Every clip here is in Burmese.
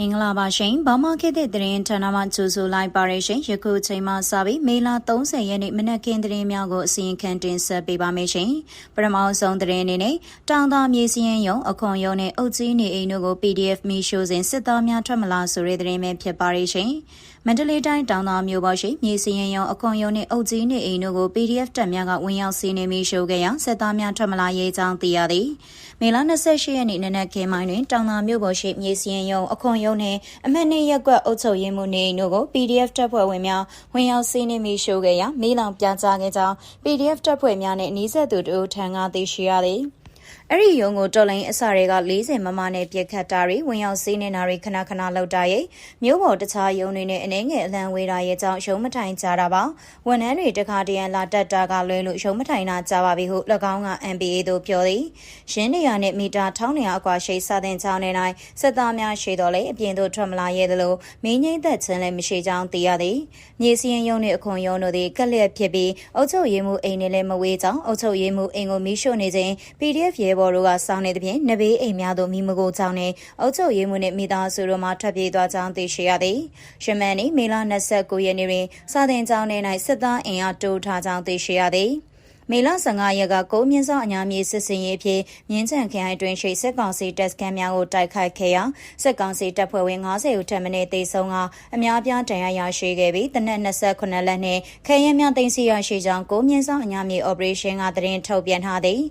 မင်္ဂလာပါရှင်။ဘာမာခေတ်တဲ့သတင်းဌာနမှကြိုဆိုလိုက်ပါရရှင်။ယခုချိန်မှစပြီးမေလ30ရက်နေ့မနက်ခင်းသတင်းများကိုအစီရင်ခံတင်ဆက်ပေးပါမယ်ရှင်။ပထမဆုံးသတင်းအနေနဲ့တောင်သာမြေစည်းရုံအခွန်ရုံနဲ့အုတ်ကြီးနေအိမ်တို့ကို PDF မီရှိုးစဉ်စစ်သားများထွက်မလာဆိုတဲ့သတင်းပဲဖြစ်ပါရရှင်။ မန္တလေးတိုင်းတောင်သာမြို့ပေါ်ရှိမြေစည်းရုံအခွန်ရုံနဲ့အုတ်ကြီးနေအိမ်တို့ကို PDF တပ်များကဝင်ရောက်စီးနေမီရှိုးခဲ့ရာစစ်သားများထွက်မလာရေးကြောင်းသိရသည်။မေလ28ရက်နေ့နနက်ခင်းပိုင်းတွင်တောင်သာမြို့ပေါ်ရှိမြေစည်းရုံအခွန်ရုံနှင့်အမှတ်နှစ်ရက်ကွက်အုပ်ချုပ်ရေးမှုနေတို့ကို PDF တပ်ဖွဲ့ဝင်များဝင်ရောက်စီးနင်းပြီးရှို့ခဲ့ရာမိလောင်ပြကြားခဲ့ကြောင်း PDF တပ်ဖွဲ့များနဲ့နှီးဆက်သူတို့ထံကသိရှိရသည်။ အဲ့ဒီရုံကိုတော်လိုင်းအစတွေက40မမနဲ့ပြက်ခတ်တာတွေဝင်ရောက်စီးနေတာတွေခဏခဏလောက်တာရဲ့မြို့ပေါ်တခြားရုံတွေနဲ့အနေငယ်အလံဝေးတာရဲ့ကြောင့်ရုံမထိုင်ကြတာပါဝန်ထမ်းတွေတခါတရံလာတက်တာကလွဲလို့ရုံမထိုင်တာကြပါပြီဟု၎င်းက MPA တို့ပြောသည်ရင်းနေရနဲ့မီတာ1900အကွာရှိစာတင်ချောင်းနေတိုင်းစစ်သားများရှိတော်လေအပြင်သို့ထွက်မလာရဲသလိုမင်းငိမ့်သက်ခြင်းလည်းမရှိကြောင်းသိရသည်မြေစီရင်ရုံနှင့်အခွန်ရုံတို့သည်ကက်လက်ဖြစ်ပြီးအုပ်ချုပ်ရေးမှုအိမ်နဲ့လည်းမဝေးကြောင်းအုပ်ချုပ်ရေးမှုအိမ်ကိုမီးရှို့နေခြင်း PDF ရဲဘော်တို့ကစောင်းနေသဖြင့်နဘေးအိမ်များသို့မိမကိုကြောင်းနဲ့အုပ်ချုပ်ရေးမှုနှင့်မိသားစုတို့မှထွက်ပြေးသွားကြောင်းသိရှိရသည်ရှမန်နီမေလ29ရက်နေ့တွင်စာတင်ကျောင်း၌စစ်သားအင်အားတိုးထားကြောင်းသိရှိရသည်မေလ15ရက်ကကိုမြင့်စောအညာမြေစစ်စင်ရေးဖြစ်မြင်းချန်ခရိုင်တွင်ရှိစစ်ကောင်စီတပ်စခန်းများကိုတိုက်ခိုက်ခဲ့ရာစစ်ကောင်စီတပ်ဖွဲ့ဝင်90ဦးထပ်မံတေဆုံးကအများပြားတန်ရာရရှိခဲ့ပြီးတနက်28လက်နှင့်ခရဲများတင်စီရရှိကြောင်းကိုမြင့်စောအညာမြေ operation ကသတင်းထုတ်ပြန်ထားသည်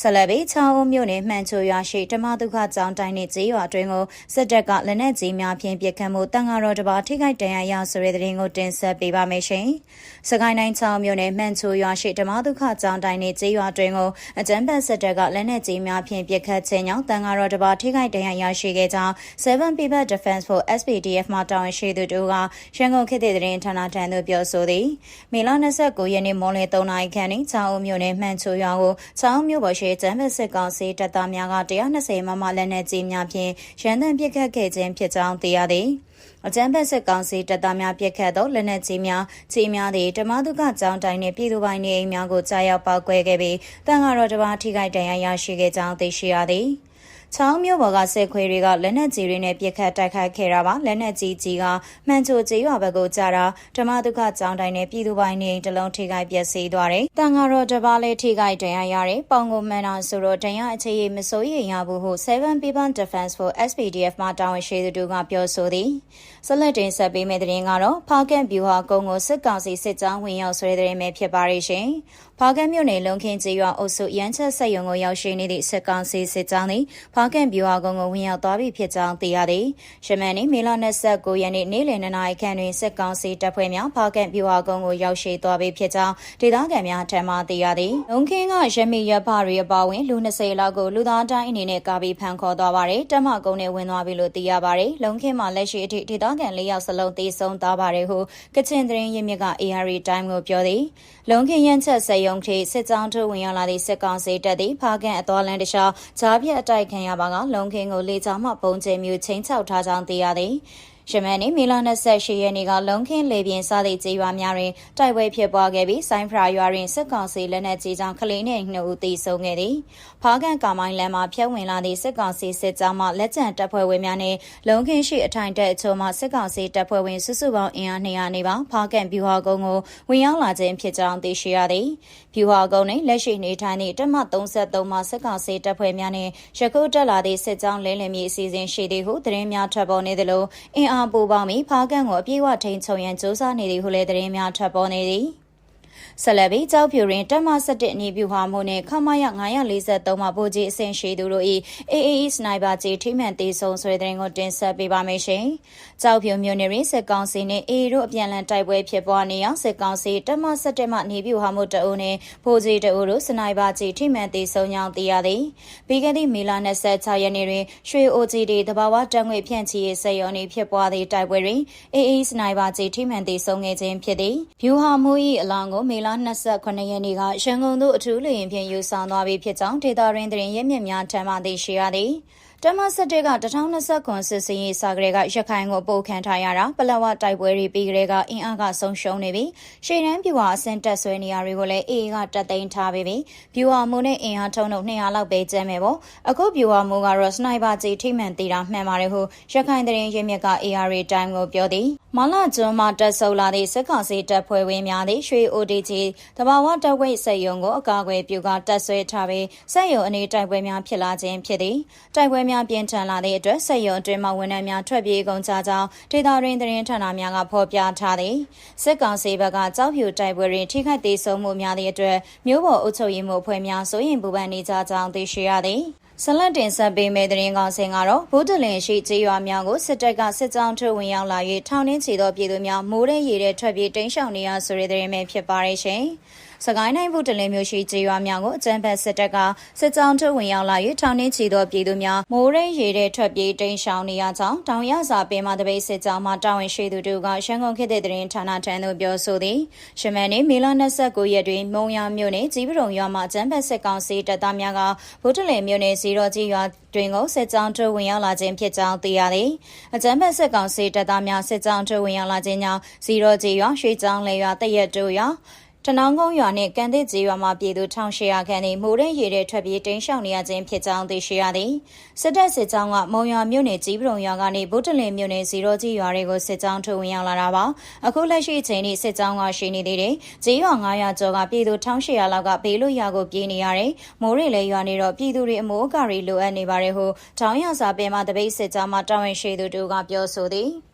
ဆက်လက်ပြီးချောင်းဦးမြို့နယ်မှန်ချိုရွာရှိဓမ္မဒုက္ခကျောင်းတိုင်းနှင့်ကျေးရွာအတွင်းကိုစစ်တပ်ကလက်နက်ကြီးများဖြင့်ပစ်ခတ်မှုတန်ဃာတော်တစ်ပါးထိခိုက်ဒဏ်ရာရဆိုတဲ့သတင်းကိုတင်ဆက်ပေးပါမယ်ရှင်။စကိုင်းတိုင်းချောင်းမြို့နယ်မှန်ချိုရွာရှိဓမ္မဒုက္ခကျောင်းတိုင်းနှင့်ကျေးရွာအတွင်းကိုအကြမ်းဖက်စစ်တပ်ကလက်နက်ကြီးများဖြင့်ပစ်ခတ်ခြင်းကြောင့်တန်ဃာတော်တစ်ပါးထိခိုက်ဒဏ်ရာရရှိခဲ့ကြောင်း7 People Defense for SPDF မှတာဝန်ရှိသူတို့ကရန်ကုန်ခေတ်တဲ့သတင်းဌာနထံသို့ပြောဆိုသည်။မေလ29ရက်နေ့မော်လယ်3နာရီခန့်တွင်ချောင်းဦးမြို့နယ်မှန်ချိုရွာကိုချောင်းမြို့ပေါ်ရှိကျမ်းဖက်စစ်ကောင်စီတပ်သားများက120မမလက်နက်ကြီးများဖြင့်ရန်တမ်းပစ်ခတ်ခဲ့ခြင်းဖြစ်ကြောင်းသိရသည်။အကြမ်းဖက်စစ်ကောင်စီတပ်သားများပြစ်ခတ်သောလက်နက်ကြီးများကြီးများသည့်ဓမ္မဒုက္ခကျောင်းတိုင်းနှင့်ပြည်သူပိုင်နေအိမ်များကိုကြားရောက်ပောက်ကွဲခဲ့ပြီးတန်ဃာတော်တစ်ပါးထိခိုက်ဒဏ်ရာရရှိခဲ့ကြောင်းသိရှိရသည်။ ချောင်းမြို့ပေါ်ကစစ်ခွေတွေကလက်နက်ကြီးတွေနဲ့ပစ်ခတ်တိုက်ခိုက်ခဲ့တာပါလက်နက်ကြီးကြီးကမှန်ချိုကျေးရွာဘက်ကိုကြာတာဓမ္မဒုက္ခကျောင်းတိုင်းနဲ့ပြည်သူပိုင်းနေတလုံးထိခိုက်ပျက်စီးသွားတယ်တန်ဃာတော်တပါးလည်းထိခိုက်ဒဏ်ရာရတယ်ပေါင်ကိုမှန်တာဆိုတော့ဒဏ်ရာအခြေရမစိုးရိမ်ရဘူးဟု7 People Defense for SPDF မှတာဝန်ရှိသူတို့ကပြောဆိုသည်ဆက်လက်တင်ဆက်ပေးမယ့်သတင်းကတော့ဖောက်ကန်ဗျူဟာကုန်းကိုစစ်ကောင်စီစစ်ကြောင်းဝင်ရောက်ဆွဲတဲ့သတင်းပဲဖြစ်ပါရဲ့ရှင်ဖောက်ကန်မြို့နယ်လုံခင်းကျေးရွာအုပ်စုရန်ချက်ဆက်ယုံကိုရောက်ရှိနေတဲ့စစ်ကောင်စီစစ်ကြောင်းသည်ဖောက်ကန်ဗျူဟာကုန်းကိုဝင်ရောက်သွားပြီဖြစ်ကြောင်းသိရသည်။ရှမန်နေ့မေလ29ရက်နေ့နေ့လယ်2နာရီခန့်တွင်စစ်ကောင်စီတပ်ဖွဲ့များဖောက်ကန်ဗျူဟာကုန်းကိုရောက်ရှိသွားပြီဖြစ်ကြောင်းဒေသခံများထံမှသိရသည်။လုံခင်းကရမီရဖရီအပါဝင်လူ20လောက်ကိုလူသားတိုင်းအနေနဲ့ကာပြီးဖမ်းခေါ်သွားပါတယ်။တမကုန်းနဲ့ဝင်သွားပြီလို့သိရပါတယ်။လုံခင်းမှာလက်ရှိအထိဒေသခံ၄ယောက်စလုံးသေဆုံးသွားပါတယ်ဟုကချင်သတင်းရင်းမြစ်က AR Time ကိုပြောသည်။လုံခင်းရန်ချက်စက်ယုံထိစစ်ကြောင်းထိုးဝင်ရောက်လာသည့်စစ်ကောင်စီတပ်သည်ဖားကန်အတော်လန်တခြားဂျားပြက်အတိုက်ခံရပါကလုံခင်းကိုလေကြောင်းမှပုံကျဲမျိုးချင်းချောက်ထားကြောင်းသိရသည်ရှမန်နေမီလာ28ရက်နေ့ကလုံခင်းလေပြင်းစားသည့်ကြေးရွာများတွင်တိုက်ပွဲဖြစ်ပွားခဲ့ပြီးဆိုင်းဖရာရွာတွင်စစ်ကောင်စီလက်နက်ကြီးကြောင့်ကလေးနှင့်နှစ်ဦးသေဆုံးခဲ့သည်။ဖားကန်ကာမိုင်းလမ်းမှာဖျက်ဝင်လာသည့်စစ်ကောင်စီစစ်ကြောင်းမှလက်ကျန်တပ်ဖွဲ့ဝင်များနှင့်လုံခင်းရှိအထိုင်တပ်အချို့မှစစ်ကောင်စီတပ်ဖွဲ့ဝင်စုစုပေါင်းအင်အား200နေပါဖားကန်ဗျူဟာကုန်းကိုဝင်ရောက်လာခြင်းဖြစ်ကြောင်းသိရှိရသည်။ဗျူဟာကုန်းတွင်လက်ရှိနေထိုင်သည့်တပ်မ33မှစစ်ကောင်စီတပ်ဖွဲ့များနှင့်ရခုတက်လာသည့်စစ်ကြောင်းလင်းလည်မည့်အစီအစဉ်ရှိသည်ဟုသတင်းများထွက်ပေါ်နေသလိုအင်အားပူပေါင်းပြီးဖားကန်ကိုအပြည့်အဝထိန်ချုံရန်စ조사နေသည်ဟုလည်းသတင်းများထွက်ပေါ်နေသည် ဆက်လက်ပြီးကြောက်ဖြူရင်တက်မ17နေပြူဟာမှုနဲ့ခမရ943မှာဗိုလ်ကြီးအဆင့်ရှိသူတို့၏ AAE စနိုက်ပါကြီးထိမှန်သေးဆုံးဆွေတဲ့ကိုတင်ဆက်ပေးပါမယ်ရှင်။ကြောက်ဖြူမြို့နယ်ရင်းစစ်ကောင်စီနဲ့ AA တို့အပြန်အလှန်တိုက်ပွဲဖြစ်ပွားနေအောင်စစ်ကောင်စီတက်မ17မှနေပြူဟာမှုတအုပ်နဲ့ဗိုလ်ကြီးတအုပ်တို့စနိုက်ပါကြီးထိမှန်သေးဆုံးကြောင်းသိရသည်။ပြီးခဲ့သည့်မေလ26ရက်နေ့တွင်ရွှေ OGD တဘာဝတံငွေဖြန့်ချီရေးစက်ရုံနှင့်ဖြစ်ပွားသည့်တိုက်ပွဲတွင် AA စနိုက်ပါကြီးထိမှန်သေးဆုံးခဲ့ခြင်းဖြစ်သည်။ဗျူဟာမှု၏အလောင်းကိုမေလ29ရက်နေ့ကရန်ကုန်သို့အထူးလေယာဉ်ဖြင့်ယူဆောင်သွားပြီးဖြစ်ကြောင်းဒေတာရင်းသတင်းရင်းမြစ်များထံမှသိရှိရသည် တမဆက်တဲ့က2020ခုစစ်စင်ရေးစာကလေးကရခိုင်ကိုပို့ခံထားရတာပလဝတိုက်ပွဲတွေပြီးကလေးကအင်အားကဆုံးရှုံးနေပြီရှေ့တန်းပြူဟာအဆင့်တက်ဆွဲနေရတွေကိုလည်းအေအေကတက်သိမ်းထားပြီးပြီပြူဟာမူနဲ့အင်အားထုံးတော့200လောက်ပဲကျဲမယ်ပေါ့အခုပြူဟာမူကတော့စနိုက်ပါကြီးထိမှန်သေးတာမှန်ပါတယ်ဟုရခိုင်တရင်ရင်းမြစ်က AR Time ကိုပြောသည်မလာကျွန်းမှာတက်ဆုပ်လာသည့်စစ်ကောင်စီတပ်ဖွဲ့ဝင်များသည့်ရွှေ ODG တဘာဝတပ်ဝိတ်စက်ယုံကိုအကာအကွယ်ပြုကတက်ဆွဲထားပြီးစက်ယုံအနေတိုက်ပွဲများဖြစ်လာခြင်းဖြစ်သည်တိုက်ပွဲများပြင်းထန်လာသည့်အတွက်စက်ယုံအတွင်းမှဝန်ထမ်းများထွက်ပြေးကုန်ကြကြောင်းဒေသတွင်းသတင်းဌာနများကဖော်ပြထားသည်စစ်ကောင်စီဘက်ကကြောက်ဖြူတိုက်ပွဲတွင်ထိခိုက်သေးဆုံးမှုများသည့်အတွက်မြို့ပေါ်အုပ်ချုပ်ရေးမှုအဖွဲ့များစိုးရင်ပူပန်နေကြကြောင်းသိရှိရသည်ဆလတ်တင်ဆက်ပေးမဲ့တဲ့ရင်ကောင်စင်ကတော့ဗုဒ္ဓလင်ရှိကြေးရွာများကိုစစ်တပ်ကစစ်ကြောင်းထုတ်ဝင်ရောက်လာ၍ထောင်နှင်းချီသောပြည်သူများမိုးရဲရည်တဲ့ထွက်ပြေးတိမ်းရှောင်နေရဆိုတဲ့တဲ့ရင်ပဲဖြစ်ပါရဲ့ရှင်။ စကိုင်းတိုင်းဗုဒ္ဓလင်မျိုးရှိကြေးရွာများကိုအကြမ်းဖက်စစ်တပ်ကစစ်ကြောင်းထုတ်ဝင်ရောက်လာ၍ထောင်နှင်းချီသောပြည်သူများမိုးရဲရည်တဲ့ထွက်ပြေးတိမ်းရှောင်နေရကြောင်းတောင်ရစာပင်မှတပိတ်စစ်ကြောင်းမှတာဝန်ရှိသူတို့ကရှမ်းကုန်ခေတ်တဲ့တဲ့ဌာနထံသို့ပြောဆိုသည်။ရှမန်နေမေလ29ရက်တွင်မုံရမြို့နယ်ကြီးပရုံရွာမှအကြမ်းဖက်စစ်ကောင်စီတပ်သားများကဗုဒ္ဓလင်မြို့နယ်စီတော်ကြီးရွာတွင်ကိုစစ်ကြောင်းထုတ်ဝင်ရောက်လာခြင်းဖြစ်ကြောင်းသိရသည်။အကြမ်းဖက်စစ်ကောင်စီတပ်သားများစစ်ကြောင်းထုတ်ဝင်ရောက်လာခြင်းကြောင့်စီတော်ကြီးရွာရွှေကျောင်းလေရွာတရက်တို့ရွာ တနောင်းကုန်းရွာနှင့်ကန်သစ်ကျေးရွာမှပြည်သူ1800ခန့်နှင့်မိုးရဲရည်တဲ့ထွက်ပြေးတိမ်းရှောင်နေရခြင်းဖြစ်ကြောင်းသိရှိရသည်စစ်တပ်စစ်ကြောင်းကမုံရွာမြို့နယ်ကြီးပရုံရွာကနေဗုဒ္ဓလင်မြို့နယ်ဇီရောကြီးရွာတွေကိုစစ်ကြောင်းထုတ်ဝင်ရောက်လာတာပါအခုလက်ရှိချိန်ထိစစ်ကြောင်းကရှိနေသေးတယ်ကျေးရွာ900ကျော်ကပြည်သူ1800လောက်ကဘေးလွတ်ရာကိုပြေးနေရတယ်မိုးရဲလည်းရွာနေတော့ပြည်သူတွေအမိုးအကာတွေလိုအပ်နေပါတယ်ဟုထောင်းရစာပင်မှတပိတ်စစ်ကြောင်းမှတာဝန်ရှိသူတို့ကပြောဆိုသည်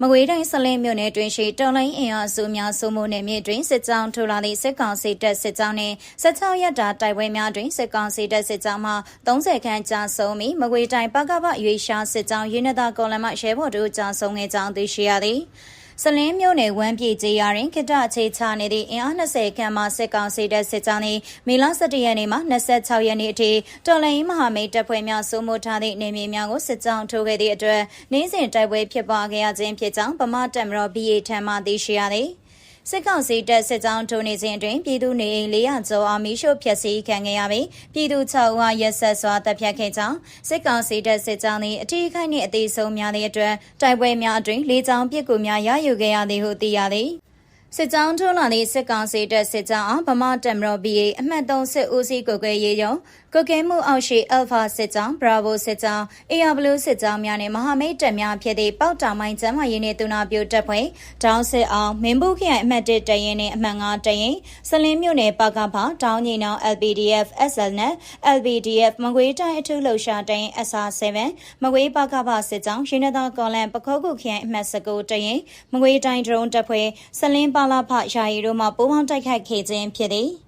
မကွေးတိုင်းဆလင်းမြို့နယ်တွင်ရှိတော်လိုင်းအင်အားစုများစုမှုနယ်မြေတွင်စစ်ကြောင်းထိုးလာသည့်စစ်ကောင်စီတပ်စစ်ကြောင်းနှင့်16ရက်တာတိုက်ပွဲများတွင်စစ်ကောင်စီတပ်စစ်ကြောင်းမှ30ခန့်ကြာဆုံးပြီးမကွေးတိုင်းပကပရွေရှာစစ်ကြောင်းရင်းနတာကော်လမ်မှရဲဘော်တို့ကြာဆုံးခဲ့ကြောင်းသိရှိရသည်။ စလင်းမြို့နယ်ဝမ်းပြေကျေးရွာတွင်ခိတအခြေချနေသည့်အင်အား20ခန့်မှစစ်ကောင်စီတပ်စစ်ကြောင်းသည်မေလ17ရက်နေ့မှ26ရက်နေ့အထိတော်လှန်ရေးမဟာမိတ်တပ်ဖွဲ့များစိုးမိုးထားသည့်နေမြေများကိုစစ်ကြောင်းထိုးခဲ့သည့်အတွက်နေ့စဉ်တိုက်ပွဲဖြစ်ပွားခဲ့ရခြင်းဖြစ်ကြောင်းဗမာတပ်မတော် BA ထံမှသိရှိရသည်။ စစ်ကောင်စီတပ်စစ်ကြောင်းထိုးနေစဉ်အတွင်းပြည်သူနေအိမ်400ကျော်အောင်မီးရှို့ဖျက်ဆီးခံခဲ့ရပြီးပြည်သူ6ဦးအားရက်ဆက်စွာတပ်ဖြတ်ခဲ့ကြောင်းစစ်ကောင်စီတပ်စစ်ကြောင်းသည်အထူးခိုက်နှင့်အသေးဆုံးများသည့်အတွက်တိုက်ပွဲများအတွင်းလေကြောင်းပစ်ကူများရယူခဲ့ရသည်ဟုသိရသည်စစ်ကြောင်းထိုးလာသည့်စစ်ကောင်စီတပ်စစ်ကြောင်းအောင်ဗမာတက်မတော် BA အမှတ်3စစ်ဦးစီးကိုကွယ်ရေးရုံ ကုကဲမှုအောက်ရှိ Alpha စစ်ကြောင်း Bravo စစ်ကြောင်း AR Blue စစ်ကြောင်းများနဲ့မဟာမိတ်တပ်များဖြစ်သည့်ပေါက်တောင်ပိုင်းကျမ်းမာရေးနှင့်တူနာပြိုတပ်ဖွဲ့တောင်းစစ်အောင်မင်းဘူးခရိုင်အမှတ်1တရင်နှင့်အမှတ်5တရင်စလင်းမြို့နယ်ပကဖတောင်းညင်နောင် LPDF SL နဲ့ LBDF မကွေးတိုင်းအထူးလှုပ်ရှားတရင် SR7 မကွေးပကဖစစ်ကြောင်းရင်းနသားကော်လန်ပခုတ်ခုခရိုင်အမှတ်19တရင်မကွေးတိုင်းဒရုန်းတပ်ဖွဲ့စလင်းပါလာဖယာရီတို့မှပိုးပေါင်းတိုက်ခိုက်ခဲ့ခြင်းဖြစ်သည်